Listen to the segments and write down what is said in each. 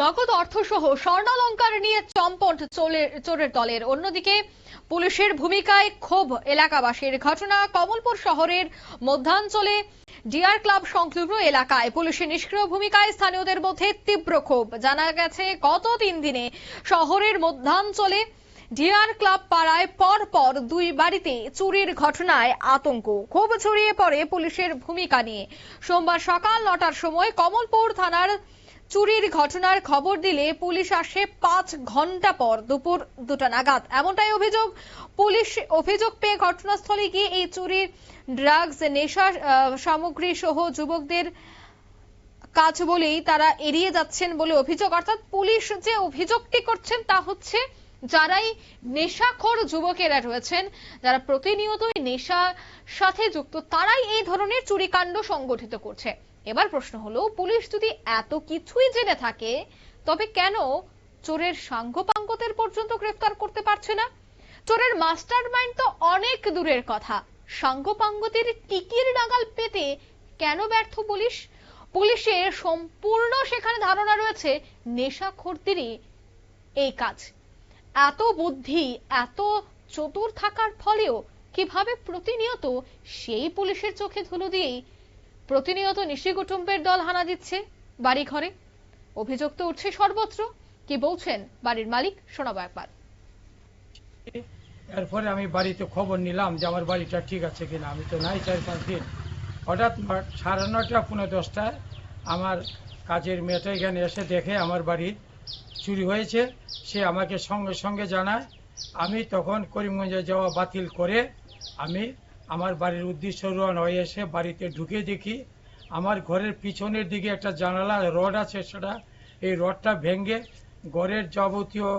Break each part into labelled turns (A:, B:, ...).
A: নগদ অর্থসহ স্বর্ণালঙ্কার নিয়ে চম্পট চোরের দলের। অন্যদিকে পুলিশের ভূমিকায় ক্ষোভ এলাকাবাসীর। ঘটনা কমলপুর শহরের মধ্যাঞ্চলে ডিআর ক্লাব সংলগ্ন এলাকায়। পুলিশের নিষ্ক্রিয় ভূমিকায় স্থানীয়দের মধ্যে তীব্র ক্ষোভ। জানা গেছে, গত তিন দিনে শহরের মধ্যাঞ্চলে ডিআর ক্লাব পাড়ায় পর পর দুই বাড়িতে চুরির ঘটনায় আতঙ্ক। ক্ষোভ ছড়িয়ে পড়ে পুলিশের ভূমিকা নিয়ে। সোমবার সকাল নটার সময় কমলপুর থানার চুরির ঘটনার খবর দিলে পুলিশ আসে পাঁচ ঘণ্টা পর দুপুর দুটা নাগাদ। এমনটাই অভিযোগ, পুলিশ অভিযোগ পেয়ে ঘটনাস্থলে গিয়ে এই চুরির ড্রাগস নেশা সামগ্রী সহ যুবকদের কাজ বলেই তারা এড়িয়ে যাচ্ছেন বলে অভিযোগ। অর্থাৎ পুলিশ যে অভিযোগটি করছেন তা হচ্ছে যারাই নেশাখোর যুবকেরা রয়েছেন, যারা প্রতিনিয়তই নেশার সাথে যুক্ত, তারাই এই ধরনের চুরিকাণ্ড সংগঠিত করছে। এবার প্রশ্ন হলো, পুলিশ যদি এত কিছুই জেনে থাকে, তবে কেন চোরের সাঙ্গপাঙ্গদের পর্যন্ত গ্রেফতার করতে পারছে না? চোরের মাস্টার মাইন্ড তো অনেক দূরের কথা। সাঙ্গপাঙ্গদের টিকির নাগাল পেতে কেন ব্যর্থ পুলিশ? পুলিশের সম্পূর্ণ সেখানে ধারণা রয়েছে, নেশাখোরদেরই এই কাজ। এত বুদ্ধি, এত চতুর থাকার ফলেও কীভাবে প্রতিনিয়ত সেই পুলিশের চোখে ধুলো দিয়েই প্রতিনিয়ত নিশি কুটুম্বের দল হানা দিচ্ছে বাড়ি ঘরে অভিযোগ তো উঠছে সর্বত্র। কি বলছেন বাড়ির মালিক? শোনাবো একবার।
B: এরপরে আমি বাড়িতে খবর নিলাম যে আমার বাড়িটা ঠিক আছে কিনা। আমি তো নাই চার পাঁচ দিন। হঠাৎ সাড়ে নটা পনেরো দশটায় আমার কাজের মেয়েটা এখানে এসে দেখে আমার বাড়ির চুরি হয়েছে, সে আমাকে সঙ্গে সঙ্গে জানায়। আমি তখন করিমগঞ্জে যাওয়া বাতিল করে আমি আমার বাড়ির উদ্দেশ্য রওনা হয়ে এসে বাড়িতে ঢুকে দেখি। আমার ঘরের পিছনের দিকে একটা জানালা রড আছে, সেটা এই রডটা ভেঙে ঘরের যাবতীয়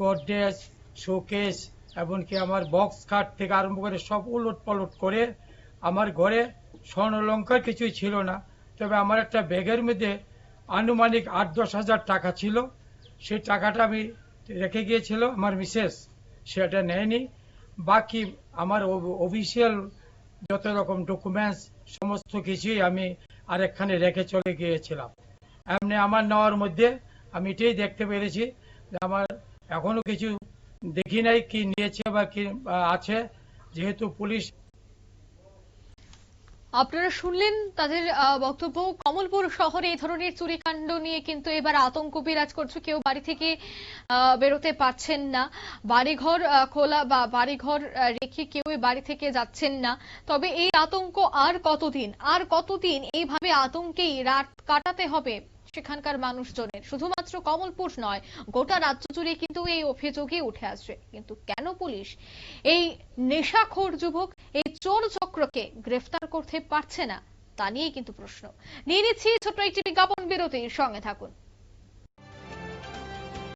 B: গডরেজ শোকেস, এমনকি আমার বক্স খাট থেকে আরম্ভ করে সব উলট পালট করে আমার ঘরে স্বর্ণলঙ্কার কিছুই ছিল না। তবে আমার একটা ব্যাগের মধ্যে আনুমানিক আট দশ হাজার টাকা ছিল। সেই টাকাটা আমি রেখে গিয়েছিল, আমার মিসেস। সেটা নেয়নি। বাকি আমার অফিসিয়াল যত রকম ডকুমেন্টস সমস্ত কিছুই আমি আরেকখানে রেখে চলে গিয়েছিলাম। এমনি আমার নেওয়ার মধ্যে আমি এটাই দেখতে পেরেছি যে আমার এখনও কিছু দেখি নাই, কি নিয়েছে বা কি আছে। যেহেতু পুলিশ
A: আপনারা শুনলেন তাদের বক্তব্য। কমলপুর শহরে এই ধরনের চুরিকাণ্ড নিয়ে কিন্তু এবার আতঙ্ক বিরাজ করছে। কেউ বাড়ি থেকে বেরোতে পারছেন না। বাড়িঘর খোলা বা বাড়িঘর রেখে কেউ বাড়ি থেকে যাচ্ছেন না। তবে এই আতঙ্ক আর কতদিন? আর কতদিন এইভাবে আতঙ্কেই রাত কাটাতে হবে সেখানকার মানুষজনের? শুধুমাত্র কমলপুর নয়, গোটা রাজ্য জুড়ে কিন্তু এই অভিযোগই উঠে আসছে। কিন্তু কেন পুলিশ এই নেশাখোর যুবক এই চোর চক্রকে গ্রেফতার করতে পারছে না, তা নিয়েই কিন্তু প্রশ্ন। নিয়ে নিচ্ছি ছোট্ট একটি বিজ্ঞাপন বিরতির সঙ্গে থাকুন।